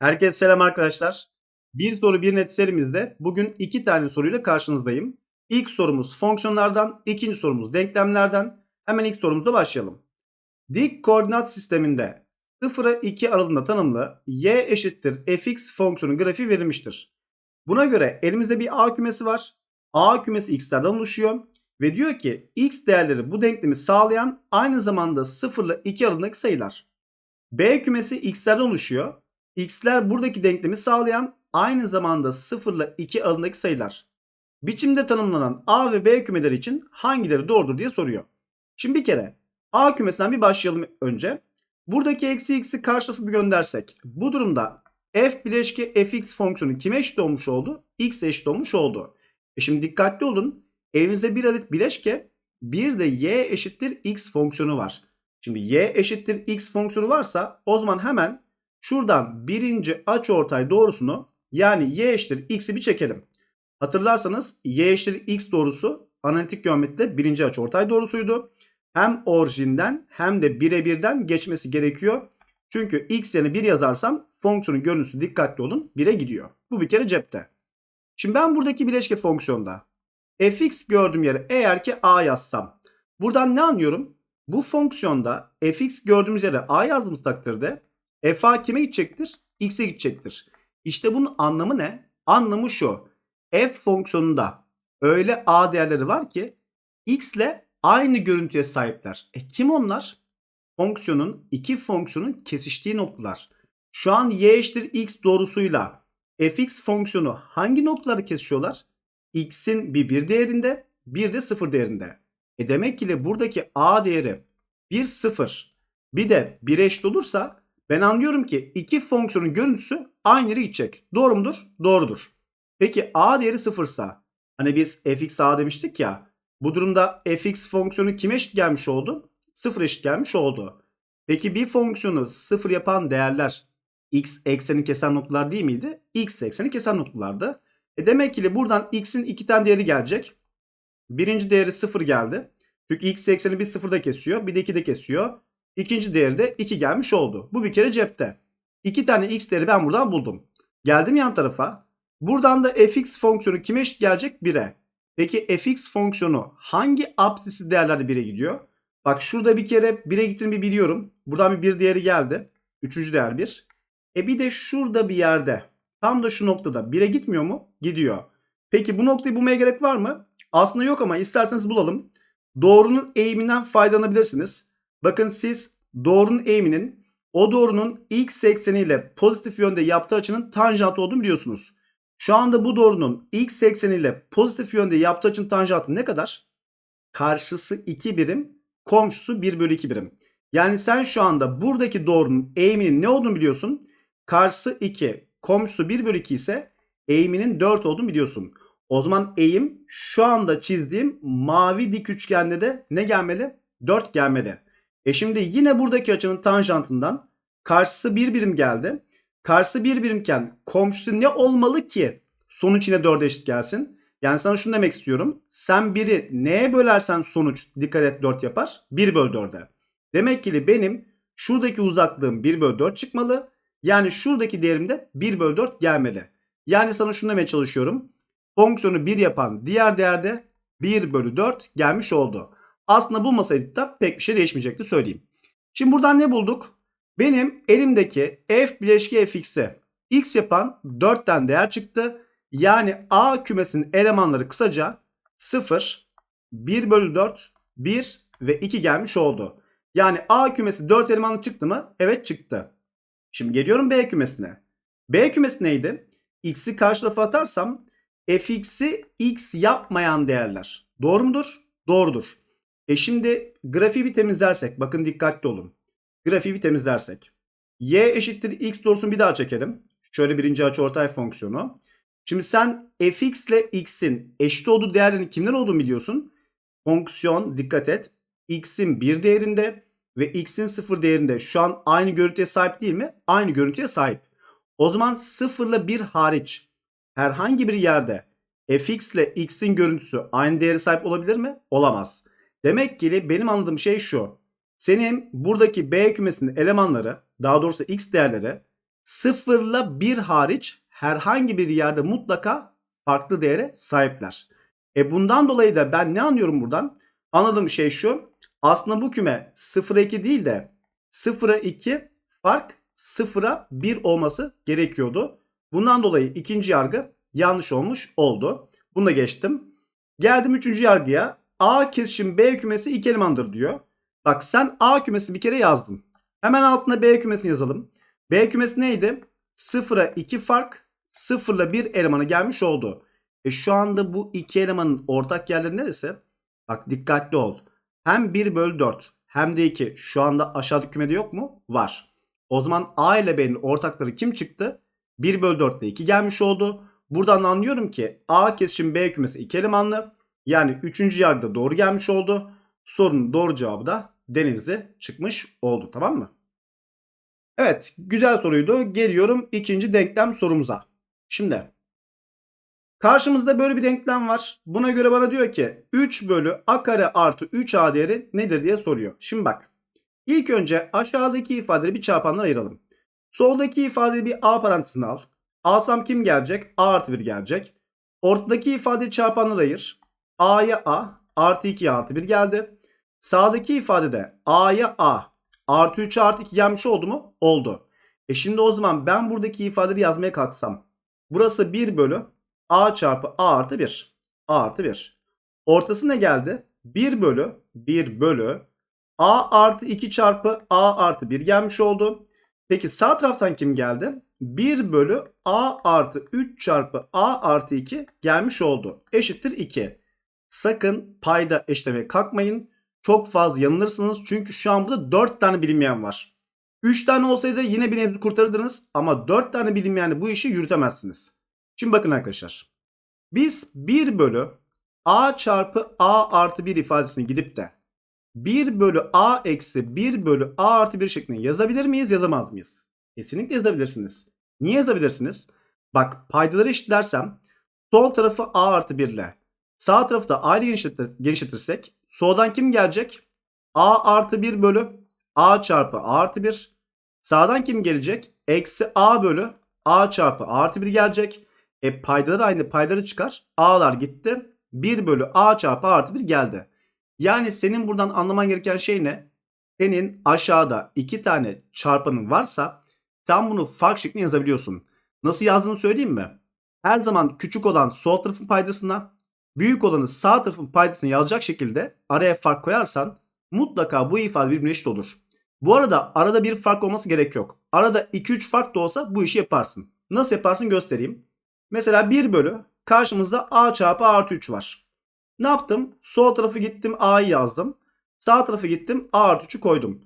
Herkese selam arkadaşlar. Bir soru bir net serimizde bugün iki tane soruyla karşınızdayım. İlk sorumuz fonksiyonlardan, ikinci sorumuz denklemlerden. Hemen ilk sorumuzda başlayalım. Dik koordinat sisteminde 0'a 2 aralığında tanımlı y eşittir fx fonksiyonu grafiği verilmiştir. Buna göre elimizde bir a kümesi var. a kümesi x'lerden oluşuyor ve diyor ki x değerleri bu denklemi sağlayan aynı zamanda 0 ile 2 aralığındaki sayılar. B kümesi x'lerden oluşuyor. X'ler buradaki denklemi sağlayan aynı zamanda 0 ile 2 aralığındaki sayılar. Biçimde tanımlanan A ve B kümeleri için hangileri doğrudur diye soruyor. Şimdi bir kere A kümesinden bir başlayalım önce. Buradaki eksi x'i karşı tarafı bir göndersek bu durumda f bileşke fx fonksiyonu kime eşit olmuş oldu? x eşit olmuş oldu. E şimdi dikkatli olun. Elimizde bir adet bileşke bir de y eşittir x fonksiyonu var. Şimdi y eşittir x fonksiyonu varsa o zaman hemen şuradan birinci açıortay doğrusunu yani y eşittir x'i bir çekelim. Hatırlarsanız y eşittir x doğrusu analitik geometride birinci açıortay doğrusuydu. Hem orijinden hem de birebirden geçmesi gerekiyor. Çünkü x yerine 1 yazarsam fonksiyonun görüntüsü dikkatli olun 1'e gidiyor. Bu bir kere cepte. Şimdi ben buradaki bileşke fonksiyonda fx gördüğüm yere eğer ki a yazsam buradan ne anlıyorum? Bu fonksiyonda fx gördüğümüz yere a yazdığımız takdirde fa kime gidecektir? x'e gidecektir. İşte bunun anlamı ne? Anlamı şu. f fonksiyonunda öyle a değerleri var ki x ile aynı görüntüye sahipler. E kim onlar? Fonksiyonun iki fonksiyonun kesiştiği noktalar. Şu an y eşittir x doğrusuyla fx fonksiyonu hangi noktaları kesişiyorlar? x'in bir bir değerinde bir de sıfır değerinde. E demek ki buradaki a değeri 1 0 bir de 1 eşit olursa ben anlıyorum ki iki fonksiyonun görüntüsü aynı yere gidecek. Doğru mudur? Doğrudur. Peki a değeri 0 sa hani biz fx a demiştik ya bu durumda fx fonksiyonu kime eşit gelmiş oldu? 0 eşit gelmiş oldu. Peki bir fonksiyonu 0 yapan değerler x ekseni kesen noktalar değil miydi? x ekseni kesen noktalardı. E demek ki buradan x'in iki tane değeri gelecek. Birinci değeri 0 geldi. Çünkü x ekseni bir sıfırda kesiyor. Bir de 2'de kesiyor. İkinci değeri de 2 gelmiş oldu. Bu bir kere cepte. İki tane x değeri ben buradan buldum. Geldim yan tarafa. Buradan da fx fonksiyonu kime eşit gelecek? 1'e. Peki fx fonksiyonu hangi absisi değerlerde 1'e gidiyor? Bak şurada bir kere 1'e gittiğini biliyorum. Buradan bir 1 değeri geldi. Üçüncü değer 1. E bir de şurada bir yerde tam da şu noktada 1'e gitmiyor mu? Gidiyor. Peki bu noktayı bulmaya gerek var mı? Aslında yok ama isterseniz bulalım. Doğrunun eğiminden faydalanabilirsiniz. Bakın siz doğrunun eğiminin o doğrunun x ekseniyle pozitif yönde yaptığı açının tanjantı olduğunu biliyorsunuz. Şu anda bu doğrunun x ekseniyle pozitif yönde yaptığı açının tanjantı ne kadar? Karşısı 2 birim, komşusu 1 bölü 2 birim. Yani sen şu anda buradaki doğrunun eğiminin ne olduğunu biliyorsun. Karşısı 2, komşusu 1 bölü 2 ise eğiminin 4 olduğunu biliyorsun. O zaman eğim şu anda çizdiğim mavi dik üçgende de ne gelmeli? 4 gelmeli. E şimdi yine buradaki açının tanjantından karşısı 1 birim geldi. Karşısı 1 birimken komşusu ne olmalı ki sonuç yine 4'e eşit gelsin? Yani sana şunu demek istiyorum. Sen 1'i neye bölersen sonuç dikkat et 4 yapar. 1 bölü 4'e. Demek ki benim şuradaki uzaklığım 1 bölü 4 çıkmalı. Yani şuradaki değerim de 1 bölü 4 gelmeli. Yani sana şunu demeye çalışıyorum. Fonksiyonu 1 yapan diğer değerde 1 bölü 4 gelmiş oldu. Aslında bulmasaydık da pek bir şey değişmeyecekti söyleyeyim. Şimdi buradan ne bulduk? Benim elimdeki f bileşki fx'e x yapan 4 tane değer çıktı. Yani a kümesinin elemanları kısaca 0, 1 bölü 4, 1 ve 2 gelmiş oldu. Yani a kümesi 4 elemanlı çıktı mı? Evet çıktı. Şimdi geliyorum b kümesine. B kümesi neydi? x'i karşı tarafa atarsam fx'i x yapmayan değerler. Doğru mudur? Doğrudur. E şimdi grafiği bir temizlersek bakın dikkatli olun. Grafiği bir temizlersek. y eşittir x doğrusunu bir daha çekelim. Şöyle birinci açıortay fonksiyonu. Şimdi sen fx ile x'in eşit olduğu değerlerin kimler olduğunu biliyorsun. Fonksiyon dikkat et. x'in bir değerinde ve x'in sıfır değerinde şu an aynı görüntüye sahip değil mi? Aynı görüntüye sahip. O zaman 0 ile 1 hariç herhangi bir yerde fx ile x'in görüntüsü aynı değere sahip olabilir mi? Olamaz. Demek ki benim anladığım şey şu. Senin buradaki B kümesinin elemanları daha doğrusu x değerleri sıfırla 1 hariç herhangi bir yerde mutlaka farklı değere sahipler. E bundan dolayı da ben ne anlıyorum buradan? Anladığım şey şu. Aslında bu küme 0'a 2 değil de 0'a 2 fark 0'a 1 olması gerekiyordu. Bundan dolayı ikinci yargı yanlış olmuş oldu. Bunu da geçtim. Geldim üçüncü yargıya. A kesişim B kümesi iki elemandır diyor. Bak sen A kümesi bir kere yazdın. Hemen altına B kümesini yazalım. B kümesi neydi? 0'a 2 fark 0'la 1 elemanı gelmiş oldu. E şu anda bu iki elemanın ortak yerleri neresi? Bak dikkatli ol. Hem 1 bölü 4 hem de 2 şu anda aşağıdaki kümede yok mu? Var. O zaman A ile B'nin ortakları kim çıktı? 1 bölü 4 ile 2 gelmiş oldu. Buradan anlıyorum ki A kesişim B kümesi iki elemanlı. Yani 3. yargıda doğru gelmiş oldu. Sorunun doğru cevabı da Denizli çıkmış oldu tamam mı? Evet güzel soruydu. Geliyorum ikinci denklem sorumuza. Şimdi karşımızda böyle bir denklem var. Buna göre bana diyor ki 3 bölü a kare artı 3a değeri nedir diye soruyor. Şimdi bak ilk önce aşağıdaki ifadeleri bir çarpanlar ayıralım. Soldaki ifadeyi bir a parantezine al. Alsam kim gelecek? a artı 1 gelecek. Ortadaki ifadeyi çarpanlar ayır. A'ya a artı 2 artı 1 geldi. Sağdaki ifadede a'ya a artı 3 artı 2 gelmiş oldu mu? Oldu. E şimdi o zaman ben buradaki ifadeleri yazmaya kalksam. Burası 1 bölü a çarpı a artı 1. a artı 1. Ortası ne geldi? 1 bölü 1 bölü a artı 2 çarpı a artı 1 gelmiş oldu. Peki sağ taraftan kim geldi? 1 bölü a artı 3 çarpı a artı 2 gelmiş oldu. Eşittir 2. Sakın payda eşlemeye kalkmayın. Çok fazla yanılırsınız. Çünkü şu an burada 4 tane bilinmeyen var. 3 tane olsaydı yine bir nebze kurtarırdınız. Ama 4 tane bilinmeyenle bu işi yürütemezsiniz. Şimdi bakın arkadaşlar. Biz 1 bölü a çarpı a artı 1 ifadesini gidip de 1 bölü a eksi 1 bölü a artı 1 şeklinde yazabilir miyiz yazamaz mıyız? Kesinlikle yazabilirsiniz. Niye yazabilirsiniz? Bak paydaları eşitlersem sol tarafı a artı 1 ile sağ tarafı da ayrı genişletir, genişletirsek soldan kim gelecek? a artı 1 bölü a çarpı a artı 1. Sağdan kim gelecek? Eksi a bölü a çarpı a artı 1 gelecek. E paydalar aynı payları çıkar. A'lar gitti. 1 bölü a çarpı a artı 1 geldi. Yani senin buradan anlaman gereken şey ne? Senin aşağıda iki tane çarpanın varsa sen bunu fark şeklinde yazabiliyorsun. Nasıl yazdığını söyleyeyim mi? Her zaman küçük olan sol tarafın paydasına, büyük olanı sağ tarafın paydasına yazacak şekilde araya fark koyarsan mutlaka bu ifade birbirine eşit olur. Bu arada arada bir fark olması gerek yok. Arada 2-3 fark da olsa bu işi yaparsın. Nasıl yaparsın göstereyim. Mesela 1 bölü karşımızda a çarpı a artı 3 var. Ne yaptım? Sol tarafı gittim a'yı yazdım. Sağ tarafı gittim a artı 3'ü koydum.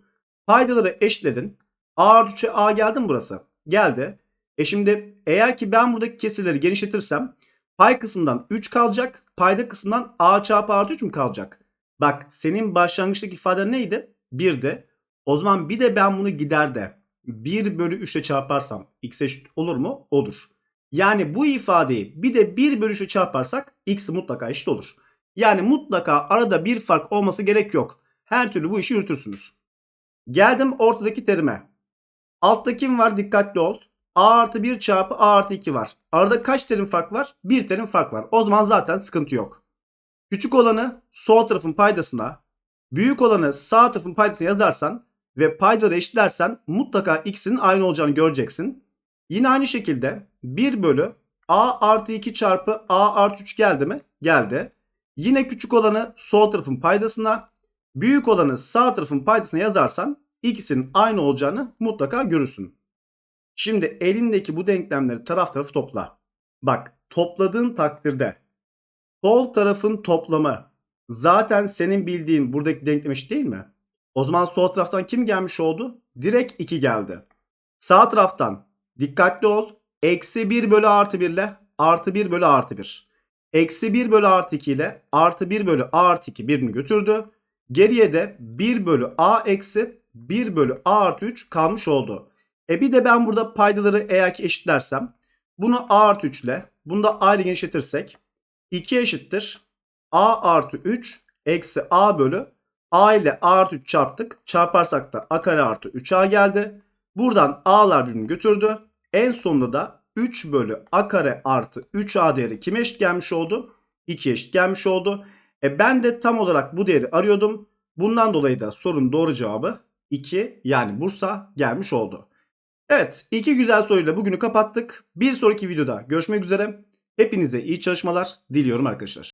Paydaları eşitledin. a artı 3'e a geldi mi burası? Geldi. E şimdi eğer ki ben buradaki kesirleri genişletirsem pay kısmından 3 kalacak. Payda kısmından a çarpı artı 3 mü kalacak? Bak senin başlangıçtaki ifaden neydi? 1'di. O zaman bir de ben bunu gider de 1 bölü 3 ile çarparsam x eşit olur mu? Olur. Yani bu ifadeyi bir de 1 bölü 3'e çarparsak x mutlaka eşit olur. Yani mutlaka arada bir fark olması gerek yok. Her türlü bu işi yürütürsünüz. Geldim ortadaki terime. Altta kim var dikkatli ol. A artı 1 çarpı a artı 2 var. Arada kaç terim fark var? Bir terim fark var. O zaman zaten sıkıntı yok. Küçük olanı sol tarafın paydasına, büyük olanı sağ tarafın paydasına yazarsan ve paydaları eşitlersen mutlaka x'in aynı olacağını göreceksin. Yine aynı şekilde 1 bölü a artı 2 çarpı a artı 3 geldi mi? Geldi. Yine küçük olanı sol tarafın paydasına, büyük olanı sağ tarafın paydasına yazarsan ikisinin aynı olacağını mutlaka görürsün. Şimdi elindeki bu denklemleri taraf tarafı topla. Bak topladığın takdirde sol tarafın toplamı zaten senin bildiğin buradaki denklem eşit değil mi? O zaman sol taraftan kim gelmiş oldu? Direkt 2 geldi. Sağ taraftan dikkatli ol. Eksi 1 bölü artı 1 ile artı 1 bölü artı 1. Eksi 1 bölü artı 2 ile artı 1 bölü artı 2 birini götürdü. Geriye de 1 bölü a eksi 1 bölü a artı 3 kalmış oldu. E bir de ben burada paydaları eğer ki eşitlersem bunu a artı 3 ile bunu da a ile genişletirsek 2 eşittir a artı 3 eksi a bölü a ile a artı 3 çarptık. Çarparsak da a kare artı 3a geldi. Buradan a'lar birbirini götürdü. En sonunda da 3 bölü a kare artı 3a değeri kime eşit gelmiş oldu? 2 eşit gelmiş oldu. E ben de tam olarak bu değeri arıyordum. Bundan dolayı da sorun doğru cevabı 2 yani Bursa gelmiş oldu. Evet iki güzel soruyla bugünü kapattık. Bir sonraki videoda görüşmek üzere. Hepinize iyi çalışmalar diliyorum arkadaşlar.